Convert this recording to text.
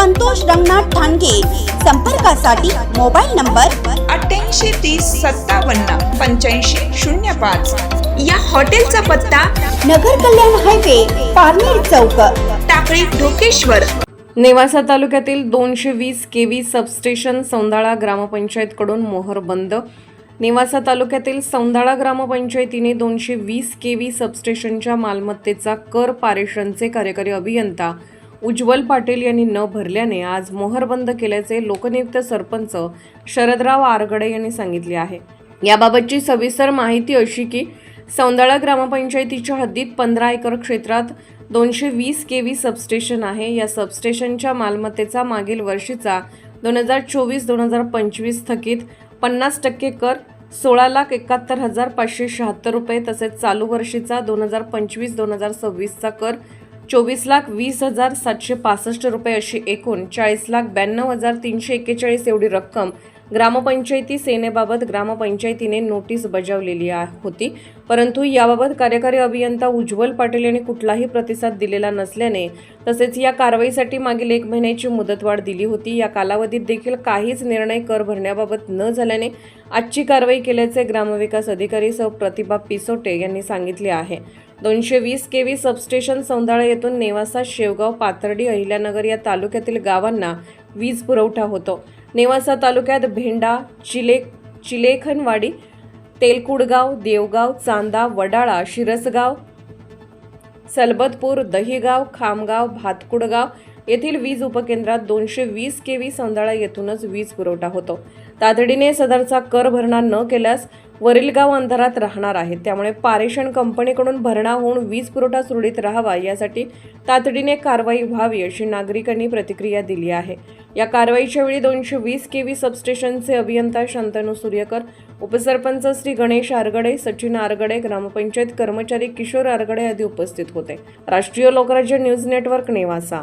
संतोष रंगनाथ ठाणगे. संपर्कासाठी mobile number अठ्ठ्याऐंशी तीस सत्तावन्न पंच्याऐंशी शून्य पाच. या हॉटेलचा पत्ता नगर कल्याण हायवे पारनेर चौक. टाकळी ढोकेश्वर. नेवासा तालुक्यातील दोनशे वीस केव्ही सबस्टेशन सौंदाळा ग्रामपंचायतकडून मोहर बंद. नेवासा तालुक्यातील सौंदाळा ग्रामपंचायतीने दोनशे वीस केव्ही सबस्टेशनच्या मालमत्तेचा कर पारेषणचे कार्यकारी अभियंता उज्ज्वल पाटील यांनी न भरल्याने आज मोहर बंद केल्याचे लोकनियुक्त सरपंच शरदराव आरगडे यांनी सांगितले आहे. याबाबतची सविस्तर माहिती अशी की सौंदाळा ग्रामपंचायतीच्या हद्दीत पंधरा एकर क्षेत्रात दोनशे वीस के व्ही सबस्टेशन आहे. या सबस्टेशनच्या मालमत्तेचा मागील वर्षीचा दोन हजार चोवीस दोन हजार पंचवीस थकीत पन्नास टक्के कर सोळा लाख एकाहत्तर हजार पाचशे शहात्तर रुपये तसेच चालू वर्षीचा दोन हजार पंचवीस दोन हजार सव्वीसचा कर चोवीस लाख वीस हजार सातशे पासष्ट रुपये अशी एकूण चाळीस लाख ब्याण्णव हजार तीनशे एक्केचाळीस एवढी रक्कम ग्रामपंचायती सेनेबाबत ग्रामपंचायतीने नोटीस बजावलेली होती. परंतु याबाबत कार्यकारी अभियंता उज्ज्वल पाटील यांनी कुठलाही प्रतिसाद दिलेला नसल्याने तसेच या कारवाईसाठी मागील एक महिन्याची मुदतवाढ दिली होती. या कालावधीत देखील काहीच निर्णय कर भरण्याबाबत न झाल्याने आजची कारवाई केल्याचे ग्रामविकास अधिकारी सौ. प्रतिभा पिसोटे यांनी सांगितले आहे. दोनशे वीस के व्ही सबस्टेशन सौंदाळा येथून नेवासा शेवगाव पाथर्डी अहिल्यानगर या तालुक्यातील गावांना वीज पुरवठा होतो. नेवासा तालुक्यात भेंडा चिले चिलेखनवाडी तेलकुडगाव देवगाव चांदा वडाळा शिरसगाव सलबतपूर दहिगाव खामगाव भातकुडगाव येथील वीज उपकेंद्रात दोनशे वीस के व्ही सौंदाळा येथूनच वीज पुरवठा होतो. तातडीने सदरचा कर भरणा न केल्यास वरील गाव अंधारात राहणार आहे त्यामुळे पारेषण कंपनीकडून भरणा होऊन वीज पुरवठा सुरळीत राहावा यासाठी तातडीने कारवाई व्हावी अशी नागरिकांनी प्रतिक्रिया दिली आहे. या कारवाईच्या वेळी दोनशे वीस के व्ही सबस्टेशनचे अभियंता शांतनू सूर्यकर उपसरपंच श्री गणेश आरगडे सचिन आरगडे ग्रामपंचायत कर्मचारी किशोर आरगडे आदी उपस्थित होते. राष्ट्रीय लोकराज्य न्यूज नेटवर्क नेवासा.